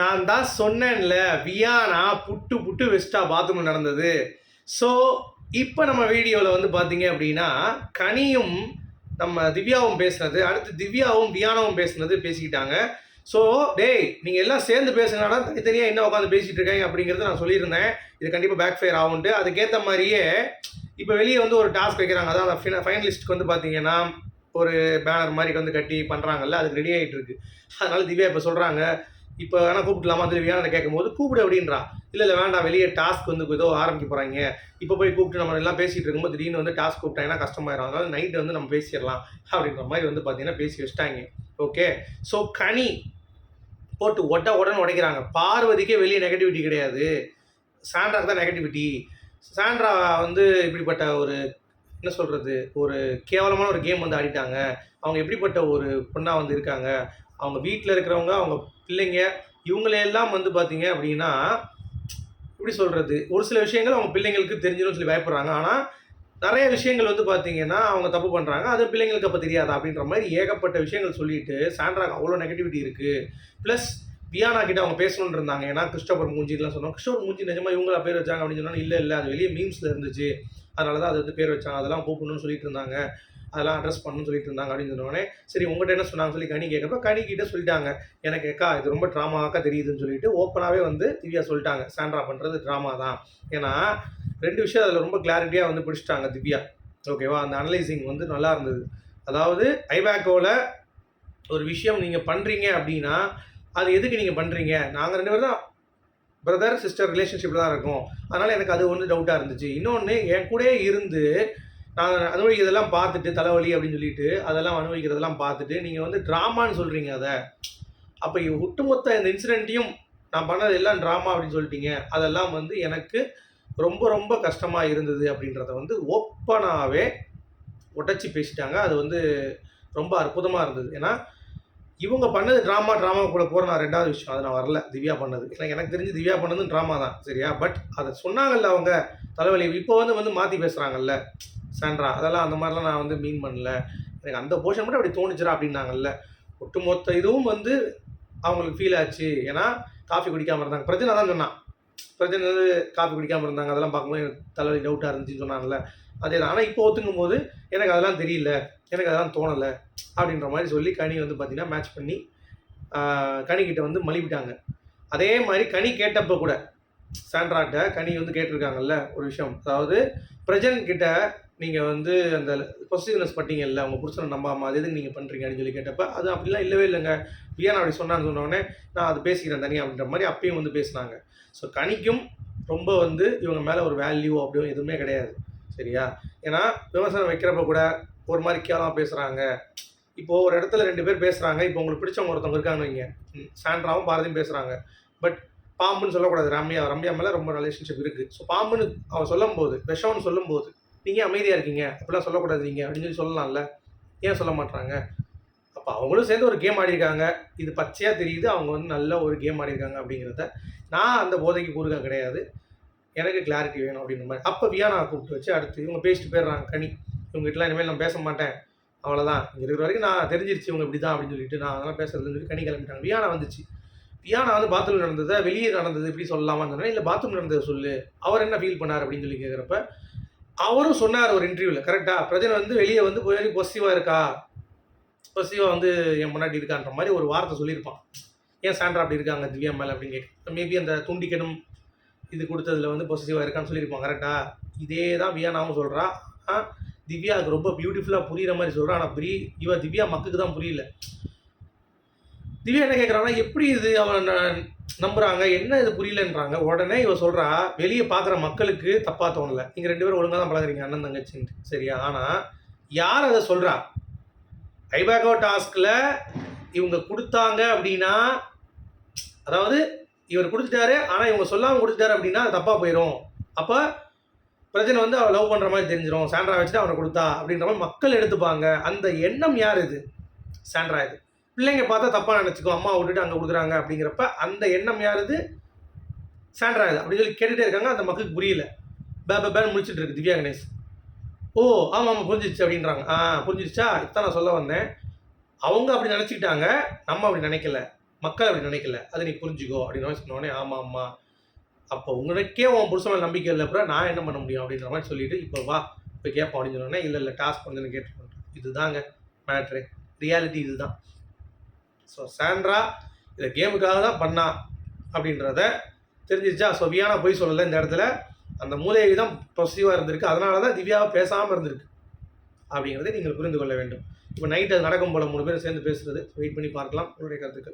நான் தான் சொன்னேன்ல வியானா புட்டு புட்டு வெஸ்டா பாத்ரூம் நடந்தது. ஸோ இப்போ நம்ம வீடியோவில் வந்து பார்த்தீங்க அப்படின்னா கனியும் நம்ம திவ்யாவும் பேசுனது அடுத்து திவ்யாவும் வியானாவும் பேசுனது பேசிக்கிட்டாங்க. ஸோ டேய் நீங்கள் எல்லாம் சேர்ந்து பேசுனாடா தனித்தனியாக என்ன உட்காந்து பேசிகிட்டு இருக்காங்க அப்படிங்கிறத நான் சொல்லியிருந்தேன். இது கண்டிப்பாக பேக் ஃபயர் ஆகும்ட்டு அதுக்கேற்ற மாதிரியே இப்போ வெளியே வந்து ஒரு டாஸ்க் வைக்கிறாங்க. அதான் அந்த ஃபைனலிஸ்ட்க்கு வந்து பார்த்தீங்கன்னா ஒரு பேனர் மாதிரி வந்து கட்டி பண்ணுறாங்கல்ல அதுக்கு ரெடி ஆகிட்டு இருக்கு. அதனால திவ்யா இப்போ சொல்கிறாங்க இப்போ வேணால் கூப்பிடலாமா திருவியான்னு வியானை கேட்கும் போது கூப்பிடு அப்படின்றா. இல்லை இல்லை வேண்டாம். வெளியே டாஸ்க் வந்து ஏதோ ஆரம்பிக்க போகிறாங்க இப்போ போய் கூப்பிட்டு நம்ம எல்லாம் பேசிகிட்டு இருக்கும்போது திடீர்னு வந்து டாஸ்க் கூப்பிட்டாங்கன்னா கஷ்டமாயிரும்? அதனால நைட்டு வந்து நம்ம பேசிடலாம். அப்படின்ற மாதிரி வந்து பார்த்தீங்கன்னா பேசி வச்சிட்டாங்க. ஓகே? ஸோ கனி போட்டு ஒட்ட உடனே உடைக்கிறாங்க. பார்வதிக்கே வெளியே நெகட்டிவிட்டி கிடையாது. சாண்ட்ராக்கு தான் நெகட்டிவிட்டி சாண்ட்ரா வந்து இப்படிப்பட்ட ஒரு என்ன சொல்கிறது ஒரு கேவலமான ஒரு கேம் வந்து ஆடிட்டாங்க. அவங்க எப்படிப்பட்ட ஒரு பொண்ணாக வந்து இருக்காங்க? அவங்க வீட்டில் இருக்கிறவங்க அவங்க பிள்ளைங்க இவங்களையெல்லாம் வந்து பார்த்தீங்க அப்படின்னா எப்படி சொல்கிறது ஒரு சில விஷயங்கள் அவங்க பிள்ளைங்களுக்கு தெரிஞ்சிடும் சொல்லி பயப்படுறாங்க. ஆனால் நிறைய விஷயங்கள் வந்து பார்த்தீங்கன்னா அவங்க தப்பு பண்ணுறாங்க அது பிள்ளைங்களுக்கு அப்போ தெரியாதா? அப்படின்ற மாதிரி ஏகப்பட்ட விஷயங்கள் சொல்லிட்டு சாண்ட்ராக்கு அவ்வளோ நெகட்டிவிட்டி இருக்குது ப்ளஸ் பியானா கிட்ட அவங்க பேசணும்னு இருந்தாங்க. ஏன்னா கிறிஸ்டோபர் மூஞ்சிலாம் சொன்னோம். கிறிஸ்டோபர் மூஞ்சி நிஜமா இவங்களா பேர் வச்சாங்க அப்படின்னு சொன்னா இல்லை இல்லை. அது வெளியே மீம்ஸில் இருந்துச்சு. அதனால தான் அது வந்து பேர் வச்சாங்க. அதெல்லாம் கூப்பிடணும்னு சொல்லிட்டு இருந்தாங்க. அதெல்லாம் அட்ரஸ் பண்ணணும்னு சொல்லிட்டு இருந்தாங்க அப்படின்னு சொன்னோடனே சரி உங்கள்கிட்ட என்ன சொன்னாங்க சொல்லி கனி கேட்கப்ப கனி கிட்ட சொல்லிட்டாங்க. எனக்கு அக்கா இது ரொம்ப ட்ராமாவாக்கா தெரியுதுன்னு சொல்லிட்டு ஓப்பனாகவே வந்து திவ்யா சொல்லிட்டாங்க. சாண்ட்ரா பண்ணுறது ட்ராமா தான். ஏன்னா ரெண்டு விஷயம் அதில் ரொம்ப கிளாரிட்டியாக வந்து பிடிச்சிட்டாங்க திவ்யா. ஓகேவா அந்த அனலைசிங் வந்து நல்லா இருந்தது. அதாவது ஐபேக்கோவில் ஒரு விஷயம் நீங்கள் பண்ணுறீங்க அப்படின்னா அது எதுக்கு நீங்கள் பண்ணுறீங்க நாங்கள் ரெண்டு பேரும் தான் பிரதர் சிஸ்டர் ரிலேஷன்ஷிப்பில் தான் இருக்கும். அதனால் எனக்கு அது ஒன்று டவுட்டாக இருந்துச்சு. இன்னொன்று என் கூடயே இருந்து நான் அனுபவிக்கிறதெல்லாம் பார்த்துட்டு தலைவலி அப்படின்னு சொல்லிட்டு அதெல்லாம் அனுபவிக்கிறதெல்லாம் பார்த்துட்டு நீங்கள் வந்து ட்ராமான்னு சொல்கிறீங்க அதை. அப்போ ஒட்டுமொத்த இந்த இன்சிடெண்ட்டையும் நான் பண்ணது எல்லாம் ட்ராமா அப்படின்னு சொல்லிட்டீங்க. அதெல்லாம் வந்து எனக்கு ரொம்ப ரொம்ப கஷ்டமாக இருந்தது அப்படின்றத வந்து ஓப்பனாகவே உடச்சி பேசிட்டாங்க. அது வந்து ரொம்ப அற்புதமாக இருந்தது. ஏன்னா இவங்க பண்ணது ட்ராமா ட்ராமாக்குள்ளே போகிற நான் ரெண்டாவது விஷயம். அது நான் வரல. திவ்யா பண்ணது. ஏன்னா எனக்கு தெரிஞ்சு திவ்யா பண்ணதும் ட்ராமா தான். சரியா? பட் அதை சொன்னாங்கல்ல அவங்க தலைவலி. இப்போ வந்து வந்து மாற்றி பேசுகிறாங்கல்ல சாண்ட்ரா அதெல்லாம் அந்த மாதிரிலாம் நான் வந்து மீன் பண்ணல. எனக்கு அந்த போர்ஷன் மட்டும் அப்படி தோணுச்சுரா அப்படின்னாங்கல்ல. ஒட்டுமொத்த இதுவும் வந்து அவங்களுக்கு ஃபீல் ஆச்சு. ஏன்னா காஃபி குடிக்காமல் இருந்தாங்க. பிரச்சனை தான் சொன்னான். பிரச்சனை வந்து காஃபி குடிக்காமல் இருந்தாங்க அதெல்லாம் பார்க்கும்போது எனக்கு தலைவலி டவுட்டாக இருந்துச்சுன்னு சொன்னாங்கல்ல. அதே தான். ஆனால் இப்போ ஒத்துக்கும் போது எனக்கு அதெல்லாம் தெரியல. எனக்கு அதெல்லாம் தோணலை அப்படின்ற மாதிரி சொல்லி கனி வந்து பார்த்தீங்கன்னா மேட்ச் பண்ணி கனிக்கிட்ட வந்து மலிவிட்டாங்க அதே மாதிரி கனி கேட்டப்போ கூட சாண்ட்ராட்ட கனி வந்து கேட்டிருக்காங்கல்ல ஒரு விஷயம். அதாவது பிரஜன் கிட்ட நீங்கள் வந்து அந்த பொசிட்டிவ்னஸ் பட்டீங்கல்ல உங்கள் புருஷனை நம்பாமல் அது எதுக்கு நீங்கள் பண்ணுறீங்க அப்படின்னு சொல்லி கேட்டப்ப அது அப்படிலாம் இல்லவே இல்லைங்க. வியான் அப்படி சொன்னான்னு சொன்னோடனே நான் அதை பேசிக்கிறேன் தனியாக அப்படின்ற மாதிரி அப்பயும் வந்து பேசினாங்க. ஸோ கனிக்கும் ரொம்ப வந்து இவங்க மேலே ஒரு வேல்யூ அப்படியும் எதுவுமே கிடையாது. சரியா? ஏன்னா விமர்சனம் வைக்கிறப்ப கூட ஒரு மாதிரி கேவலமாக பேசுகிறாங்க இப்போது ஒரு இடத்துல ரெண்டு பேர் பேசுகிறாங்க இப்போ உங்களுக்கு பிடிச்சவங்க ஒருத்தவங்க இருக்காங்க வைங்க. ம், சாண்ட்ராவும் பாரதியும் பேசுகிறாங்க பட் பாம்புன்னு சொல்லக்கூடாது. ரம்யா ரம்யா மேலே ரொம்ப ரிலேஷன்ஷிப் இருக்குது ஸோ பாம்புன்னு அவன் சொல்லும்போது விஷம்னு சொல்லும்போது நீங்கள் அமைதியாக இருக்கீங்க. அப்படிலாம் சொல்லக்கூடாது நீங்கள் அப்படின்னு சொல்லி சொல்லலாம்ல. ஏன் சொல்ல மாட்றாங்க? அப்போ அவங்களும் சேர்ந்து ஒரு கேம் ஆடிருக்காங்க. இது பச்சையாக தெரியுது. அவங்க வந்து நல்ல ஒரு கேம் ஆடிருக்காங்க அப்படிங்கிறத நான் அந்த போதைக்கு கூறுகா கிடையாது. எனக்கு கிளாரிட்டி வேணும் அப்படின்ற மாதிரி. அப்போ வியானா கூப்பிட்டு வச்சு அடுத்து இவங்க பேசிட்டு போயிடுறாங்க. கனி இவங்ககிட்டலாம் இனிமேல் நான் பேச மாட்டேன். அவ்வளோதான் இங்கே இருக்கிற வரைக்கும் நான் தெரிஞ்சிருச்சு இவங்க இப்படி தான் அப்படின்னு சொல்லிட்டு நான் அதெல்லாம் பேசுறதுன்னு சொல்லி கனி கிளம்பிட்டாங்க. வியானா வந்துச்சு. வியானா வந்து பாத்ரூம் நடந்ததை வெளியே நடந்தது இப்படி சொல்லலாமான்னு சொன்னேன். இல்லை பாத்ரூம் நடந்ததை சொல்லு. அவர் என்ன ஃபீல் பண்ணார் அப்படின்னு சொல்லி கேட்குறப்ப அவரும் சொன்னார் ஒரு இன்டர்வியூவில் கரெக்டாக பிரஜனை வந்து வெளியே வந்து போய் பொசிவாக இருக்கா? பொசிவாக வந்து என் முன்னாடி இருக்கான்ற மாதிரி ஒரு வார்த்தை சொல்லியிருப்பான். ஏன் சாண்ட்ரா அப்படி இருக்காங்க திவ்யா மேலே அப்படின்னு கேட்க மேபி அந்த துண்டிக்கணும் இது கொடுத்ததில் வந்து பொசிவாக இருக்கான்னு சொல்லியிருப்பான் கரெக்டாக இதே தான் வியானாவும் சொல்கிறா ஆனால் திவ்யாவுக்கு ரொம்ப பியூட்டிஃபுல்லாக புரியுற மாதிரி சொல்கிறா ஆனால் புரி இவ திவ்யா மக்குக்கு தான் புரியல. திவ்யா என்ன கேட்குறாங்கன்னா எப்படி இது அவன் நம்புகிறாங்க நம்புறாங்க? என்ன இது புரியலன்றாங்க? உடனே இவ சொல்றா வெளியே பார்க்குற மக்களுக்கு தப்பா தோணல. நீங்க ரெண்டு பேரும் ஒழுங்கா தான் பழகுறீங்க அண்ணன் தங்கச்சின்ட்டு. சரியா? ஆனா யார் அதை சொல்றா? ஐபேக்கோ டாஸ்க்ல இவங்க கொடுத்தாங்க அப்படின்னா அதாவது இவர் கொடுத்துட்டாரு ஆனால் இவங்க சொல்லாமல் கொடுத்துட்டாரு அப்படின்னா அது தப்பாக போயிடும் அப்போ பிரச்சனை வந்து அவ லவ் பண்ணுற மாதிரி தெரிஞ்சிடும் சாண்ட்ரா வச்சுட்டு அவனை கொடுத்தா அப்படின்ற மாதிரி மக்கள் எடுத்துப்பாங்க. அந்த எண்ணம் யார் இது? சாண்ட்ரா இது. பிள்ளைங்க பார்த்தா தப்பாக நினச்சிக்கோ அம்மா விட்டுட்டு அங்கே கொடுக்குறாங்க அப்படிங்கிறப்ப அந்த எண்ணம் யாருது? சாண்ட்ரா இது. அப்படின்னு சொல்லி கேட்டுகிட்டே இருக்காங்க. அந்த மக்களுக்கு புரியல. பே பே பேன்னு முடிச்சிட்டு இருக்கு திவ்யா கணேஷ். ஓ ஆமாம் ஆமாம் புரிஞ்சிச்சு அப்படின்றாங்க. ஆ புரிஞ்சிருச்சா? இதான் நான் சொல்ல வந்தேன். அவங்க அப்படி நினச்சிக்கிட்டாங்க. நம்ம அப்படி நினைக்கல. மக்கள் அப்படி நினைக்கல. அதை நீ புரிஞ்சுக்கோ அப்படின்னு சொன்னோடனே ஆமாம் ஆமாம் அப்போ உங்களுக்கே உன் புருஷன் நம்பிக்கை இல்லை அப்புறம் நான் என்ன பண்ண முடியும் அப்படின்ற மாதிரி சொல்லிட்டு இப்போ வா இப்போ கேட்போம் அப்படின்னு சொன்னோடனே இல்லை இல்லை டாஸ்க் வந்து கேட்டு இதுதாங்க மேட்ரு ரியாலிட்டி இதுதான். ஸோ சாண்ட்ரா இதை கேமுக்காக தான் பண்ணா அப்படின்றத தெரிஞ்சிருச்சா? ஸோ வியானா போய் சொல்லலை இந்த இடத்துல. அந்த மூதேவி தான் பொசிட்டிவாக இருந்திருக்கு. அதனால தான் திவ்யாவை பேசாமல் இருந்திருக்கு. அப்படிங்கிறத நீங்கள் புரிந்து கொள்ள வேண்டும். இப்போ நைட்டு அது நடக்கும் போல மூணு பேரும் சேர்ந்து பேசுறது. வெயிட் பண்ணி பார்க்கலாம். உங்களுடைய கருத்துக்கள்.